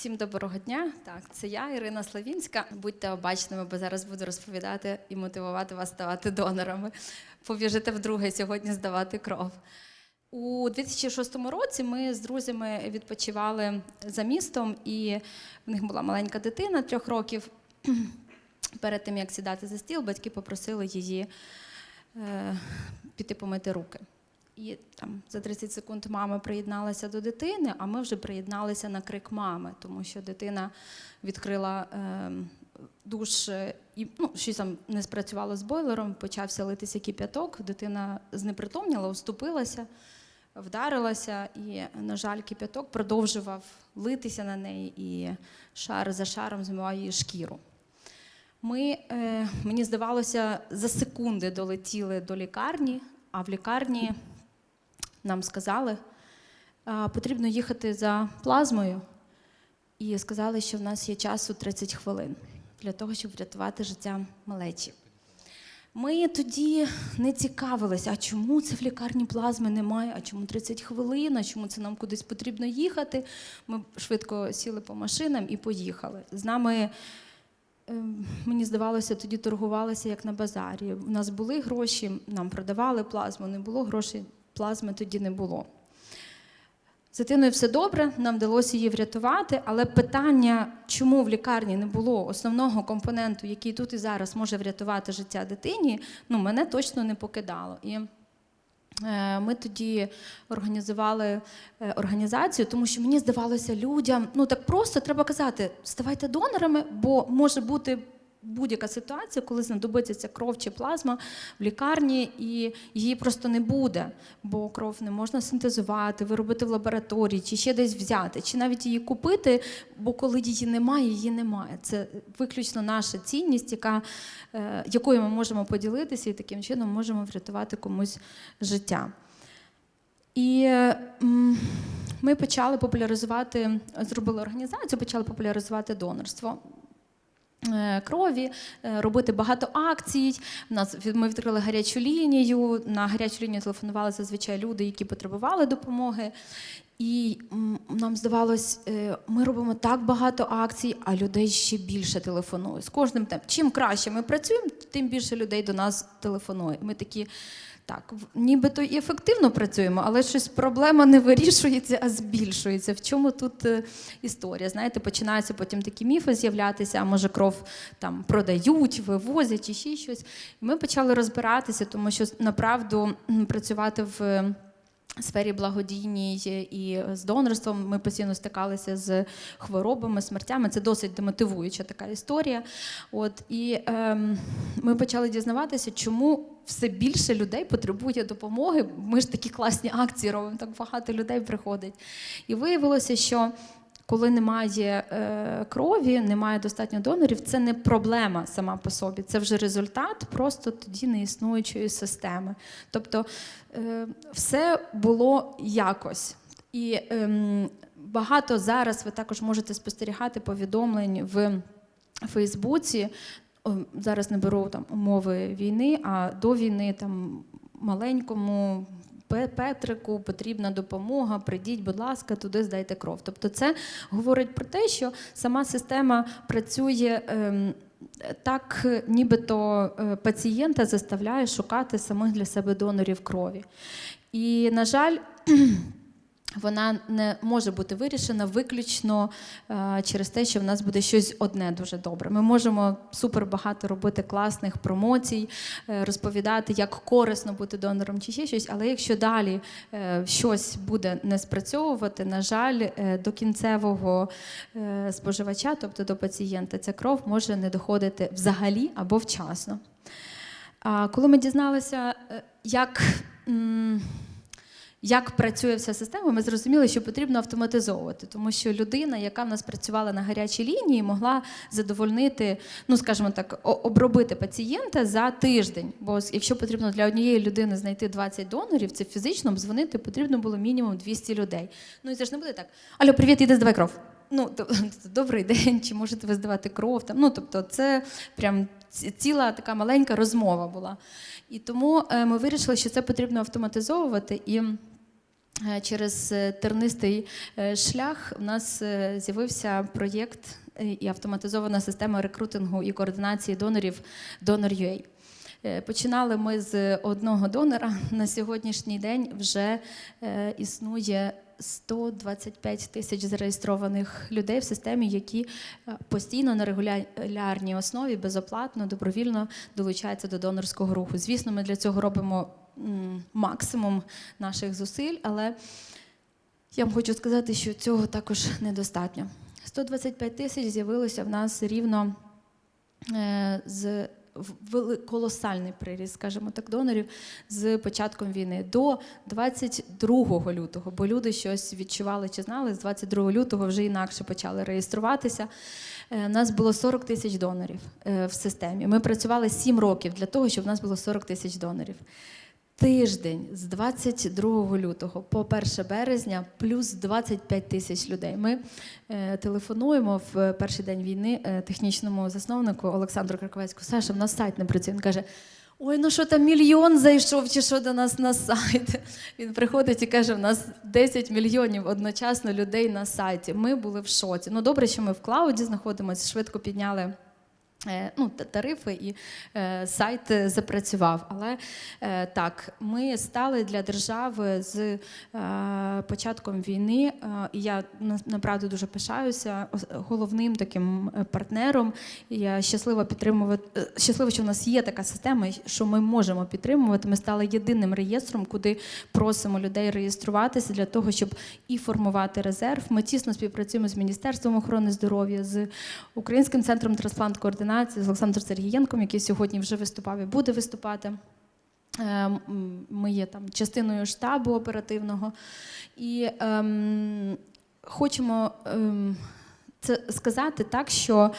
Всім доброго дня. Так, це я, Ірина Славінська. Будьте обачними, бо зараз буду розповідати і мотивувати вас ставати донорами. Побіжите вдруге сьогодні здавати кров. У 2006 році ми з друзями відпочивали за містом, і в них була маленька дитина трьох років. Перед тим як сідати за стіл, батьки попросили її е, піти помити руки. І там за 30 секунд мама приєдналася до дитини, а ми вже приєдналися на крик мами, тому що дитина відкрила е, душ і ну, щось там не спрацювало з бойлером, почався литися кип'яток, дитина знепритомніла, уступилася, вдарилася, і, на жаль, кип'яток продовжував литися на неї, і шар за шаром змивав її шкіру. Ми, е, мені здавалося, за секунди долетіли до лікарні, а в лікарні нам сказали, потрібно їхати за плазмою. І сказали, що в нас є часу 30 хвилин для того, щоб врятувати життя малечі. Ми тоді не цікавилися, а чому це в лікарні плазми немає, а чому 30 хвилин, а чому це нам кудись потрібно їхати. Ми швидко сіли по машинам і поїхали. З нами Ем, Мені здавалося, тоді торгувалися як на базарі. У нас були гроші, нам продавали плазму, не було грошей, плазми тоді не було. З дитиною все добре, нам вдалося її врятувати, але питання, чому в лікарні не було основного компоненту, який тут і зараз може врятувати життя дитині, ну, мене точно не покидало. І Е, Ми тоді організували е, організацію, тому що мені здавалося людям, ну так просто треба казати, ставайте донорами, бо може бути будь-яка ситуація, коли знадобиться ця кров чи плазма в лікарні, і її просто не буде, бо кров не можна синтезувати, виробити в лабораторії, чи ще десь взяти, чи навіть її купити, бо коли її немає, її немає. Це виключно наша цінність, яка, е, якою ми можемо поділитися і таким чином можемо врятувати комусь життя. І ми почали популяризувати, зробили організацію, почали популяризувати донорство. Е, Крові, е, робити багато акцій. Нас ми відкрили гарячу лінію. На гарячу лінію телефонували зазвичай люди, які потребували допомоги. І нам здавалось, е, ми робимо так багато акцій, а людей ще більше телефонує. З кожним тем. Чим краще ми працюємо, тим більше людей до нас телефонує. Ми такі. Так, нібито і ефективно працюємо, але щось проблема не вирішується, а збільшується. В чому тут е, історія? Знаєте, починаються потім такі міфи з'являтися, а може кров там продають, вивозять чи ще щось. І ми почали розбиратися, тому що направду працювати в сфері благодійній і з донорством ми постійно стикалися з хворобами, смертями. Це досить демотивуюча така історія. От і ем, ми почали дізнаватися, чому все більше людей потребує допомоги. Ми ж такі класні акції робимо, так багато людей приходить. І виявилося, що коли немає е, крові, немає достатньо донорів, це не проблема сама по собі, це вже результат просто тоді неіснуючої системи. Тобто е, все було якось. І ем, багато зараз ви також можете спостерігати повідомлень в Фейсбуці. Зараз не беру там умови війни, а до війни там маленькому Петрику потрібна допомога. Прийдіть, будь ласка, туди здайте кров. Тобто, це говорить про те, що сама система працює. ем, так, нібито е, пацієнта заставляє шукати самих для себе донорів крові. І, на жаль, вона не може бути вирішена виключно е, через те, що в нас буде щось одне дуже добре. Ми можемо супер багато робити класних промоцій, е, розповідати, як корисно бути донором чи ще щось. Але якщо далі е, щось буде не спрацьовувати, на жаль, до кінцевого споживача, тобто до пацієнта, ця кров може не доходити взагалі або вчасно. А коли ми дізналися, як. Як працює вся система, ми зрозуміли, що потрібно автоматизовувати, тому що людина, яка в нас працювала на гарячій лінії, могла задовольнити, ну скажімо так, обробити пацієнта за тиждень. Бо якщо потрібно для однієї людини знайти 20 донорів, це фізично дзвонити потрібно було мінімум 200 людей. Ну і це ж не буде так. Алло, привіт, іди здавай кров. Ну, добрий день, чи можете ви здавати кров? Там, ну, тобто, це прям ціла така маленька розмова була. І тому е, ми вирішили, що це потрібно автоматизовувати. І Через е, тернистий е, шлях у нас е, з'явився проєкт е, і автоматизована система рекрутингу і координації донорів Donor.ua. Е, Починали ми з одного донора. На сьогоднішній день вже е, існує 125 тисяч зареєстрованих людей в системі, які е, постійно на регулярній основі безоплатно, добровільно долучаються до донорського руху. Звісно, ми для цього робимо максимум наших зусиль, але я вам хочу сказати, що цього також недостатньо. 125 тисяч з'явилося в нас рівно е, з колосальний приріст, скажімо так, донорів з початком війни до 22 лютого, бо люди щось відчували чи знали, з 22 лютого вже інакше почали реєструватися. Е, У нас було 40 тисяч донорів е, в системі. Ми працювали 7 років для того, щоб у нас було 40 тисяч донорів. Тиждень з 22 лютого по 1 березня плюс 25 тисяч людей. Ми е, телефонуємо в перший день війни е, технічному засновнику Олександру Краковецьку. Саша, в нас сайт не працює. Він каже: Ой, ну що там мільйон зайшов, чи що до нас на сайт? Він приходить і каже: в нас 10 мільйонів одночасно людей на сайті. Ми були в шоці. Ну добре, що ми в клауді знаходимося, швидко підняли. Е, Ну, тарифи і е, сайт е, запрацював. Але так, ми стали для держави з початком війни, і я на- направду дуже пишаюся головним таким партнером. Я щаслива підтримувати щаслива, що в нас є така система, що ми можемо підтримувати. Ми стали єдиним реєстром, куди просимо людей реєструватися для того, щоб і формувати резерв. Ми тісно співпрацюємо з Міністерством охорони здоров'я, з Українським центром трансплант координації, з Олександром Сергієнком, який сьогодні вже виступав і буде виступати. Е, Ми є там частиною штабу оперативного. І ем, хочемо ем, це сказати так, що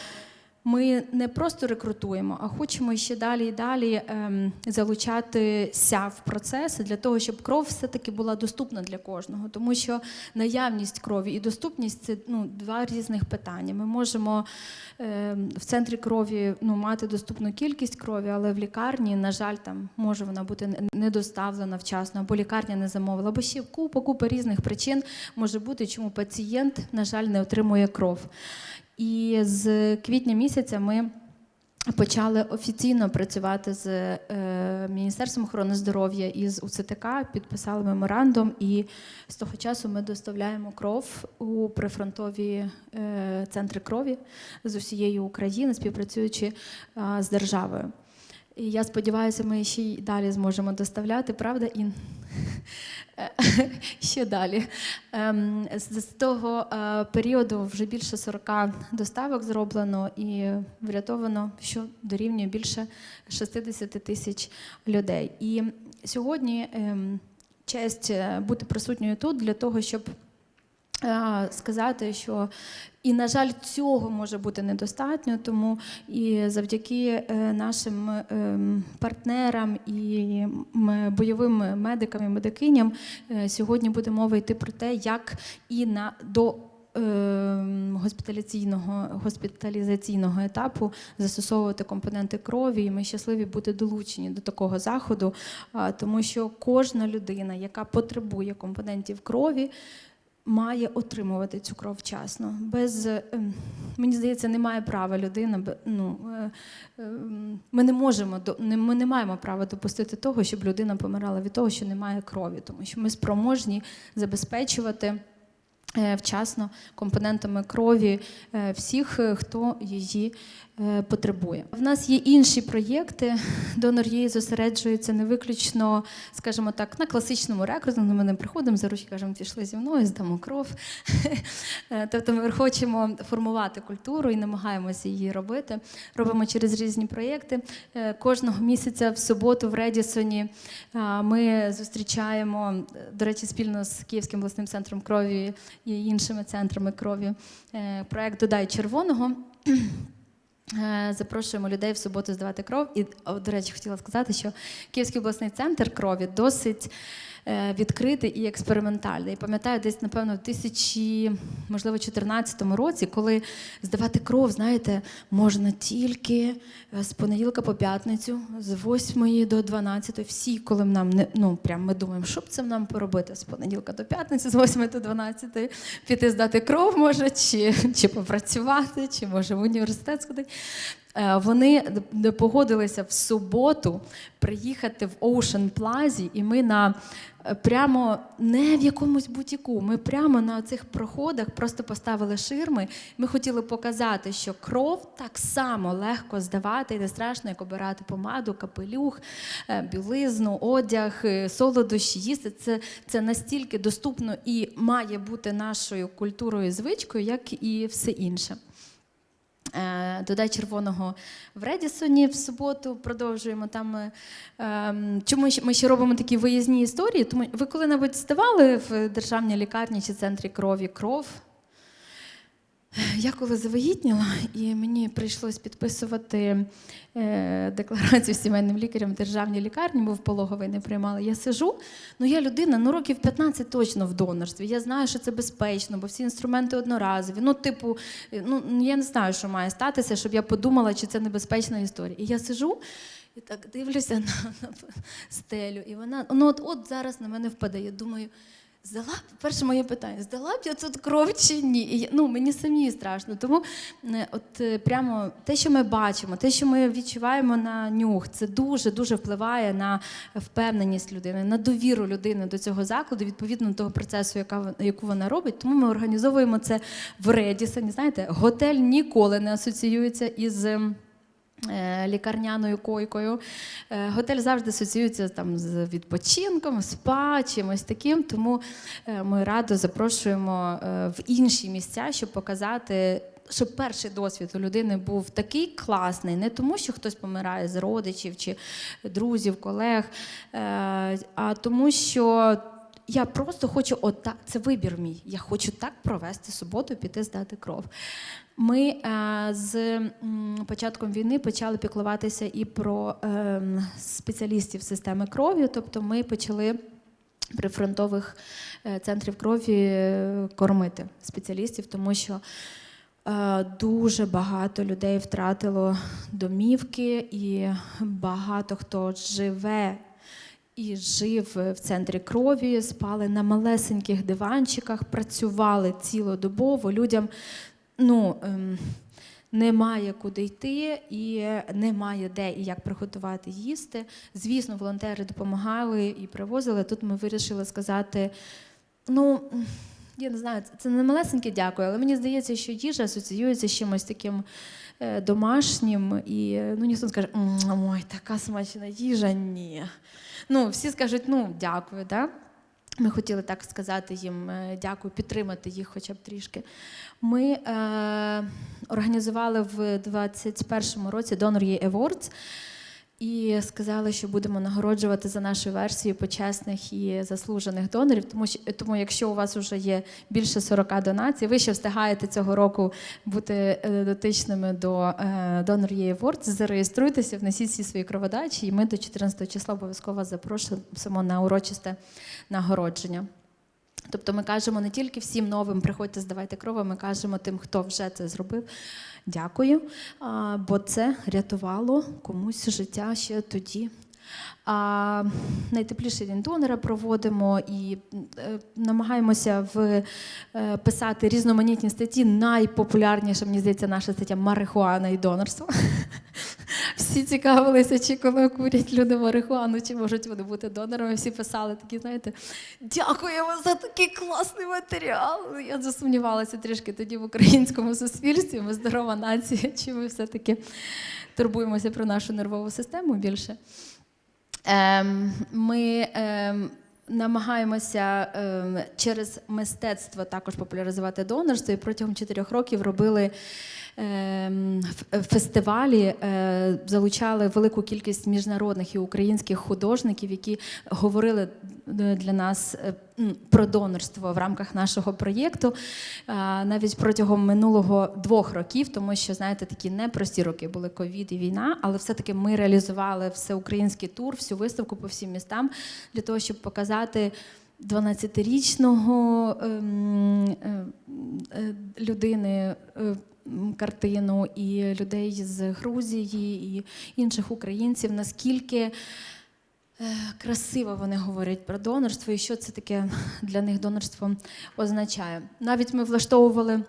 ми не просто рекрутуємо, а хочемо ще далі і далі ем, залучатися в процеси для того, щоб кров все-таки була доступна для кожного. Тому що наявність крові і доступність це ну, два різних питання. Ми можемо ем, в центрі крові ну, мати доступну кількість крові, але в лікарні, на жаль, там може вона бути не- не доставлена вчасно, або лікарня не замовила, або ще купа купа різних причин може бути, чому пацієнт, на жаль, не отримує кров. І з квітня місяця ми почали офіційно працювати з е, Міністерством охорони здоров'я і з УЦТК, підписали меморандум, і з того часу ми доставляємо кров у прифронтові е, центри крові з усієї України, співпрацюючи е, з державою. І я сподіваюся, ми ще й далі зможемо доставляти, правда, Ін? Ще далі. Ем, З того е, періоду вже більше 40 доставок зроблено і врятовано, що дорівнює більше 60 тисяч людей. І сьогодні ем, честь е, бути присутньою тут для того, щоб сказати, що і, на жаль, цього може бути недостатньо, тому і завдяки е, нашим ем, партнерам і бойовим медикам і медикиням е, сьогодні буде мова йти про те, як і на до ем, госпіталізаційного, госпіталізаційного етапу застосовувати компоненти крові. І ми щасливі бути долучені до такого заходу, тому що кожна людина, яка потребує компонентів крові, має отримувати цю кров вчасно. Без ем, мені здається, немає права людина. Ну е, ем, ми не можемо ми не маємо права допустити того, щоб людина помирала від того, що немає крові, тому що ми спроможні забезпечувати. е, Вчасно компонентами крові е, всіх, е, хто її е, потребує. В нас є інші проєкти. Донор її зосереджується не виключно, скажімо так, на класичному рекрутингу. Ми не приходимо за ручки, кажемо, пішли зі мною, здамо кров. Е, Тобто ми хочемо формувати культуру і намагаємося її робити. Робимо через різні проєкти. Е, Кожного місяця в суботу в Редісоні ми зустрічаємо, е, до речі, спільно з Київським обласним центром крові і іншими центрами крові е, проект Додай червоного. Е, Запрошуємо людей в суботу здавати кров. І, до речі, хотіла сказати, що Київський обласний центр крові досить е, відкритий і експериментальний. Пам'ятаю, десь, напевно, в тисячі, можливо, 14 році, коли здавати кров, знаєте, можна тільки е, з понеділка по п'ятницю, з 8 до 12, всі, коли нам не ну прям ми думаємо, що б це нам поробити з понеділка до п'ятниці, з 8 до 12, піти здати кров може, чи, чи попрацювати, чи може в університет сходити. Е, Вони погодилися в суботу приїхати в Ocean Plaza, і ми на е, прямо не в якомусь бутіку. Ми прямо на цих проходах просто поставили ширми. Ми хотіли показати, що кров так само легко здавати, і не страшно, як обирати помаду, капелюх, е, білизну, одяг, солодощі, їсти. Це, це настільки доступно і має бути нашою культурою звичкою, як і все інше. Е, Додай червоного в Редісоні в суботу продовжуємо там. е, ем, Чому ми ще робимо такі виїзні історії? Тому ви коли-небудь здавали в державній лікарні чи центрі крові кров? Я коли завагітніла, і мені прийшлось підписувати е, декларацію сімейним лікарем в державній лікарні, бо в пологовий не приймали. Я сижу, ну я людина, ну років 15 точно в донорстві. Я знаю, що це безпечно, бо всі інструменти одноразові. Ну, типу, е, ну я не знаю, що має статися, щоб я подумала, чи це небезпечна історія. І я сижу. І так дивлюся на, на стелю, і вона ну от, от зараз на мене впаде. Я думаю, Здала перше моє питання: здала б я тут кров чи ні? І ну мені самі страшно. Тому е, от е, прямо те, що ми бачимо, те, що ми відчуваємо на нюх, це дуже дуже впливає на впевненість людини, на довіру людини до цього закладу, відповідно до того процесу, яка яку вона робить. Тому ми організовуємо це в Редісоні. Знаєте, готель ніколи не асоціюється із. Е, Лікарняною койкою. Е, Готель завжди асоціюється там з відпочинком, спа, чимось таким. Тому е, ми радо запрошуємо в інші місця, щоб показати. Щоб перший досвід у людини був такий класний, не тому, що хтось помирає з родичів чи друзів, колег, а тому, що я просто хочу отак, це вибір мій. Я хочу так провести суботу, піти здати кров. Ми е, з початком війни почали піклуватися і про ем, спеціалістів системи крові, тобто ми почали. Прифронтових е, центрів крові е, кормити спеціалістів, тому що е, дуже багато людей втратило домівки, і багато хто живе і жив в центрі крові, спали на малесеньких диванчиках, працювали цілодобово. Людям ну, ем, немає куди йти і немає де і як приготувати їсти. Звісно, волонтери допомагали і привозили. Тут ми вирішили сказати: ну. Я не знаю, це не малесеньке дякую, але мені здається, що їжа асоціюється з чимось таким е, домашнім, і е, ну ніхто не скаже, «М, ой, така смачна їжа, ні. Ну, всі скажуть, ну, дякую, да? Ми хотіли так сказати їм е, дякую, підтримати їх хоча б трішки. Ми е, організували в 21-му році Donor Year Awards і сказали, що будемо нагороджувати за нашою версією почесних і заслужених донорів. Тому, тому якщо у вас вже є більше 40 донацій, ви ще встигаєте цього року бути е, дотичними до е, Donor Year Awards, зареєструйтеся, внесіть всі свої кроводачі, і ми до 14 числа обов'язково запрошуємо на урочисте нагородження. Тобто ми кажемо не тільки всім новим приходьте, здавайте кров, ми кажемо тим, хто вже це зробив. Дякую, бо це рятувало комусь життя ще тоді. А найтепліший день донора проводимо і е, намагаємося е, писати різноманітні статті. Найпопулярніша, мені здається, наша стаття марихуана і донорство. Всі цікавилися, чи коли курять люди марихуану, чи можуть вони бути донорами. Всі писали такі, знаєте, дякуємо за такий класний матеріал. Я засумнівалася трішки тоді в українському суспільстві. Ми здорова нація, чи ми все-таки турбуємося про нашу нервову систему більше. Ем, ми ем, намагаємося ем, через мистецтво також популяризувати донорство. І протягом чотирьох років робили ем, фестивалі, е, залучали велику кількість міжнародних і українських художників, які говорили е, для нас. Про донорство в рамках нашого проєкту е, навіть протягом минулого двох років, тому що знаєте, такі непрості роки були ковід і війна, але все-таки ми реалізували всеукраїнський тур, всю виставку по всім містам для того, щоб показати. 12-річного ем, е, людини е, картину і людей з Грузії і інших українців, наскільки красиво вони говорять про донорство і що це таке для них донорство означає. Навіть ми влаштовували.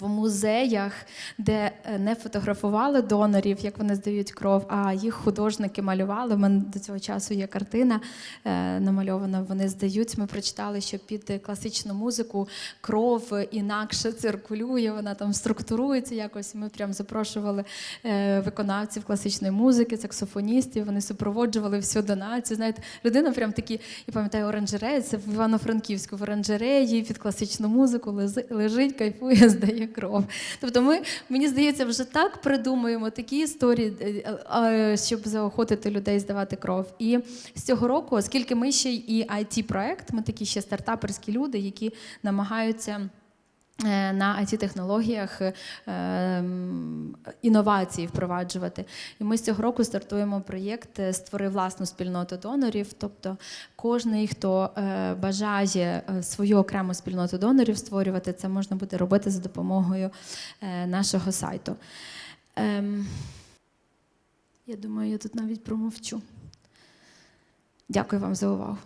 В музеях, де е, не фотографували донорів, як вони здають кров, а їх художники малювали. У мене до цього часу є картина е, намальована. Вони здають. Ми прочитали, що під класичну музику кров інакше циркулює, вона там структурується якось. Ми прям запрошували е, виконавців класичної музики, саксофоністів. Вони супроводжували всю донацію. Знаєте, людина прям такі, я пам'ятаю, оранжерея, це в Івано-Франківську в оранжереї під класичну музику лежить, кайфує, здає кров. Тобто, ми, мені здається, вже так придумуємо такі історії, е, е, щоб заохотити людей здавати кров. І з цього року, оскільки ми ще і it проект ми такі ще стартаперські люди, які намагаються. Е, На it технологіях інновації впроваджувати. І ми з цього року стартуємо проєкт е, Створи власну спільноту донорів. Тобто кожний, хто е, бажає е, свою окрему спільноту донорів створювати, це можна буде робити за допомогою е, нашого сайту. Ем, Я думаю, я тут навіть промовчу. Дякую вам за увагу.